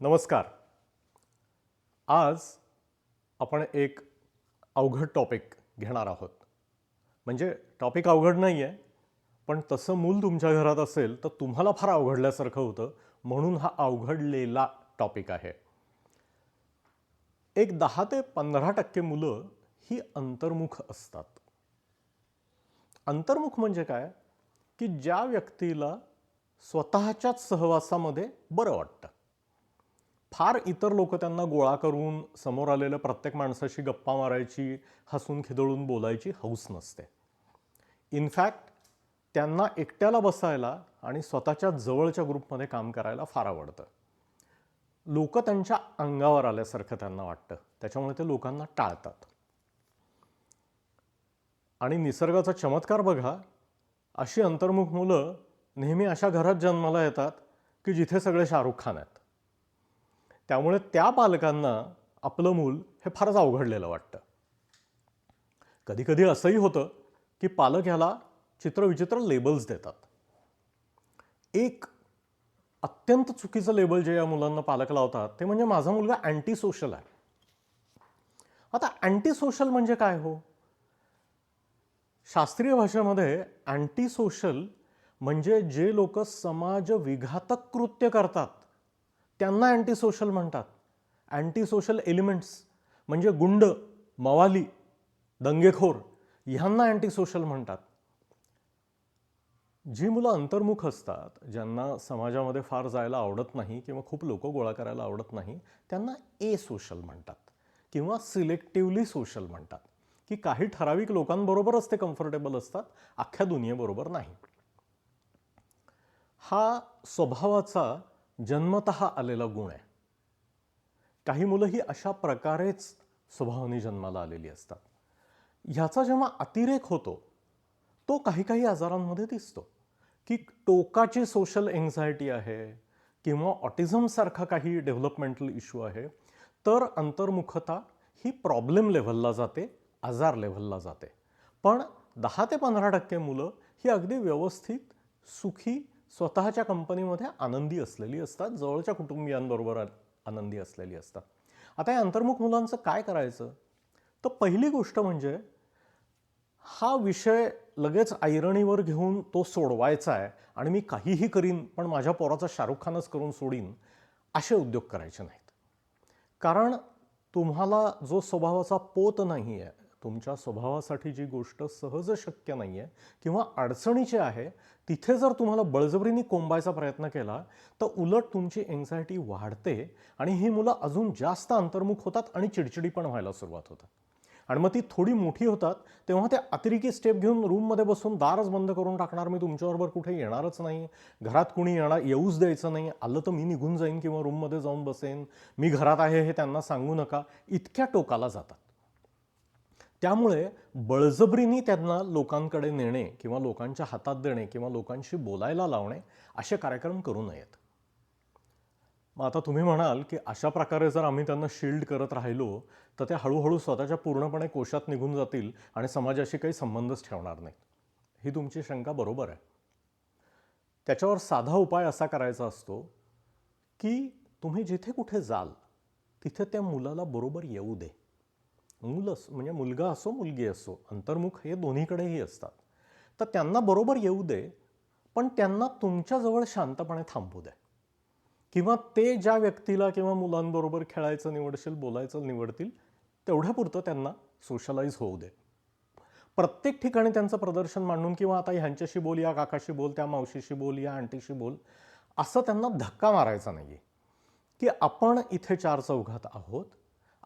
नमस्कार. आज आपण एक अवघड टॉपिक घेणार आहोत. म्हणजे टॉपिक अवघड नाही आहे पण तसं मूल तुमच्या घरात असेल तर तुम्हाला फार अवघडल्यासारखं होतं म्हणून हा अवघडलेला टॉपिक आहे. एक दहा ते पंधरा टक्के मुलं ही अंतर्मुख असतात. अंतर्मुख म्हणजे काय? की ज्या व्यक्तीला स्वतःच्याच सहवासामध्ये बरं वाटतं. फार इतर लोक त्यांना गोळा करून समोर आलेल्या प्रत्येक माणसाशी गप्पा मारायची हसून खिदळून बोलायची हौस नसते. इनफॅक्ट त्यांना एकट्याला बसायला आणि स्वतःच्या जवळच्या ग्रुपमध्ये काम करायला फार आवडतं. लोक त्यांच्या अंगावर आल्यासारखं त्यांना वाटतं. त्याच्यामुळे ते लोकांना टाळतात. आणि निसर्गाचा चमत्कार बघा अशी अंतर्मुख मुलं नेहमी अशा घरात जन्माला येतात की जिथे सगळे शाहरुख खान आहेत. त्यामुळे त्या पालकांना आपलं मूल हे फारच अवघडलेलं वाटतं. कधीकधी असंही होतं की पालक ह्याला चित्रविचित्र लेबल्स देतात. एक अत्यंत चुकीचं लेबल जे या मुलांना पालक लावतात ते म्हणजे माझा मुलगा अँटी सोशल आहे. आता अँटी सोशल म्हणजे काय हो? शास्त्रीय भाषेमध्ये अँटी सोशल म्हणजे जे लोक समाज विघातक कृत्य करतात. त्यांना अँटी सोशल म्हणतात. अँटी सोशल एलिमेंट्स म्हणजे गुंड मवाली दंगेखोर ह्यांना अँटी सोशल म्हणतात. जी मुलं अंतर्मुख असतात ज्यांना समाजामध्ये फार जायला आवडत नाही किंवा खूप लोक गोळा करायला आवडत नाही त्यांना ए सोशल म्हणतात किंवा सिलेक्टिव्हली सोशल म्हणतात. की काही ठराविक लोकांबरोबरच ते कम्फर्टेबल असतात अख्ख्या दुनियेबरोबर नाही. हा स्वभावाचा जन्मत आलेला गुण आहे. काही मुलं ही अशा प्रकारेच स्वभावाने जन्माला आलेली असतात. ह्याचा जेव्हा अतिरेक होतो तो काही काही आजारांमध्ये दिसतो. की टोकाची सोशल एन्झायटी आहे किंवा ऑटिझमसारखा काही डेव्हलपमेंटल इश्यू आहे तर अंतर्मुखता ही प्रॉब्लेम लेव्हलला जाते आजार लेव्हलला जाते. पण दहा ते पंधरा टक्के मुलं ही अगदी व्यवस्थित सुखी स्वतःच्या कंपनीमध्ये आनंदी असलेली असतात जवळच्या कुटुंबियांबरोबर आनंदी असलेली असतात. आता या अंतर्मुख मुलांचं काय करायचं? तर पहिली गोष्ट म्हणजे हा विषय लगेच ऐरणीवर घेऊन तो सोडवायचा आहे आणि मी काहीही करीन पण माझ्या पोराचा शाहरुख खानच करून सोडीन असे उद्योग करायचे नाहीत. कारण तुम्हाला जो स्वभावाचा पोत नाही आहे तुमच्या स्वभावासाठी जी गोष्ट सहज शक्य नाही आहे किंवा अडचणीची आहे तिथे जर तुम्हाला बळजबरीने कोंबायचा प्रयत्न केला तर उलट तुमची एन्झायटी वाढते आणि ही मुलं अजून जास्त अंतर्मुख होतात आणि चिडचिडी पण व्हायला सुरुवात होतात. आणि मग ती थोडी मोठी होतात तेव्हा ते अतिरेकी स्टेप घेऊन रूममध्ये बसून दारच बंद करून टाकणार मी तुमच्याबरोबर कुठे येणारच नाही घरात कुणी येणार येऊच द्यायचं नाही आलं तर मी निघून जाईन किंवा रूममध्ये जाऊन बसेन मी घरात आहे हे त्यांना सांगू नका इतक्या टोकाला जातात. त्यामुळे बळजबरीने त्यांना लोकांकडे नेणे किंवा लोकांच्या हातात देणे किंवा लोकांशी बोलायला लावणे असे कार्यक्रम करू नयेत. मग आता तुम्ही म्हणाल की अशा प्रकारे जर आम्ही त्यांना शिल्ड करत राहिलो तर ते हळूहळू स्वतःच्या पूर्णपणे कोशात निघून जातील आणि समाजाशी काही संबंधच ठेवणार नाहीत. ही तुमची शंका बरोबर आहे. त्याच्यावर साधा उपाय असा करायचा असतो की तुम्ही जिथे कुठे जाल तिथे त्या मुलाला बरोबर येऊ दे. मूल असो म्हणजे मुलगा असो मुलगी असो अंतर्मुख हे दोन्हीकडेही असतात. तर त्यांना बरोबर येऊ दे पण त्यांना तुमच्याजवळ शांतपणे थांबू दे. किंवा ते ज्या व्यक्तीला किंवा मुलांबरोबर खेळायचं निवडशील बोलायचं निवडतील तेवढ्यापुरतं त्यांना सोशलाइज होऊ दे. प्रत्येक ठिकाणी त्यांचं प्रदर्शन मांडून किंवा आता ह्यांच्याशी बोल या काकाशी बोल त्या मावशीशी बोल या आंटीशी बोल असं त्यांना धक्का मारायचा नाही की आपण इथे चार चौघात आहोत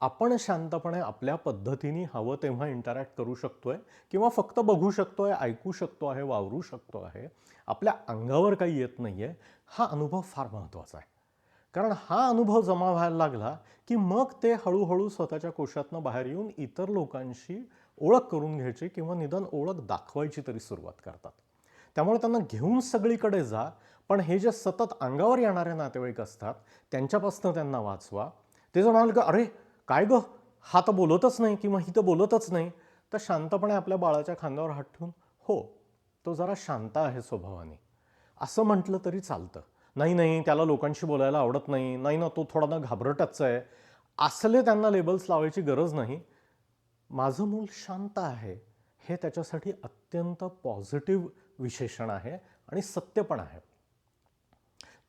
आपण शांतपणे आपल्या पद्धतीने हवं तेव्हा इंटरॅक्ट करू शकतोय किंवा फक्त बघू शकतोय ऐकू शकतो आहे वावरू शकतो आहे. आपल्या अंगावर काही येत नाही आहे हा अनुभव फार महत्त्वाचा आहे. कारण हा अनुभव जमा व्हायला लागला की मग ते हळूहळू स्वतःच्या कोशातनं बाहेर येऊन इतर लोकांशी ओळख करून घ्यायची किंवा निदान ओळख दाखवायची तरी सुरुवात करतात. त्यामुळे त्यांना घेऊन सगळीकडे जा पण हे जे सतत अंगावर येणारे नातेवाईक असतात त्यांच्यापासून त्यांना वाचवा. ते जर म्हणाल का अरे काय गं? हा तर बोलतच नाही किंवा ही तर बोलतच नाही. तर शांतपणे आपल्या बाळाच्या खांद्यावर हात ठेवून हो तो जरा शांत आहे स्वभावाने. असं म्हटलं तरी चालतं. नाही नाही त्याला लोकांशी बोलायला आवडत नाही. नाही ना तो थोडा ना घाबरटच आहे. असले त्यांना लेबल्स लावायची गरज नाही. माझं मूल शांत आहे. हे त्याच्यासाठी अत्यंत पॉझिटिव्ह विशेषण आहे आणि सत्य पण आहे.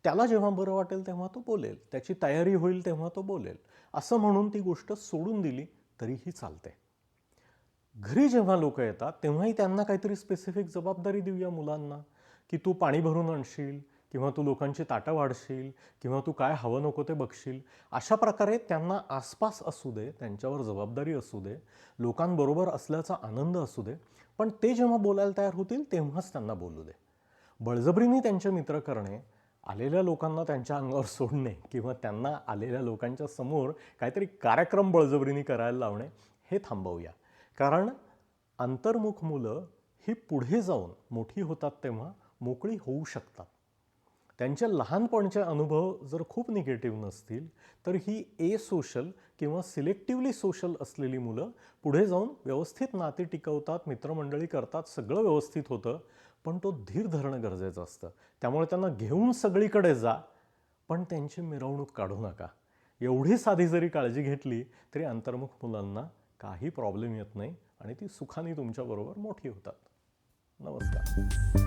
त्याला जेव्हा बरं वाटेल तेव्हा तो बोलेल. त्याची तयारी होईल तेव्हा तो बोलेल. असं म्हणून ती गोष्ट सोडून दिली तरीही चालते. घरी जेव्हा लोक येतात तेव्हाही त्यांना काहीतरी स्पेसिफिक जबाबदारी देऊया मुलांना. की तू पाणी भरून आणशील किंवा तू लोकांची ताटं वाढशील किंवा तू काय हवं नको ते बघशील. अशा प्रकारे त्यांना आसपास असू दे त्यांच्यावर जबाबदारी असू दे लोकांबरोबर असल्याचा आनंद असू दे पण ते जेव्हा बोलायला तयार होतील तेव्हाच त्यांना बोलू दे. बळजबरीने त्यांचे मित्र करणे आलेल्या लोकांना त्यांच्या अंगावर सोडणे किंवा त्यांना आलेल्या लोकांच्या समोर काहीतरी कार्यक्रम बळजबरीने करायला लावणे हे थांबवूया. कारण अंतर्मुख मुलं ही पुढे जाऊन मोठी होतात तेव्हा मोकळी होऊ शकतात. त्यांच्या लहानपणचे अनुभव जर खूप निगेटिव्ह नसतील तर ही ए सोशल किंवा सिलेक्टिव्हली सोशल असलेली मुलं पुढे जाऊन व्यवस्थित नाती टिकवतात मित्रमंडळी करतात सगळं व्यवस्थित होतं पण तो धीर धरणं गरजेचं असतं. त्यामुळे त्यांना घेऊन सगळीकडे जा पण त्यांची मिरवणूक काढू नका. एवढी साधी जरी काळजी घेतली तरी अंतर्मुख मुलांना काही प्रॉब्लेम येत नाही आणि ती सुखाने तुमच्याबरोबर मोठी होतात. नमस्कार.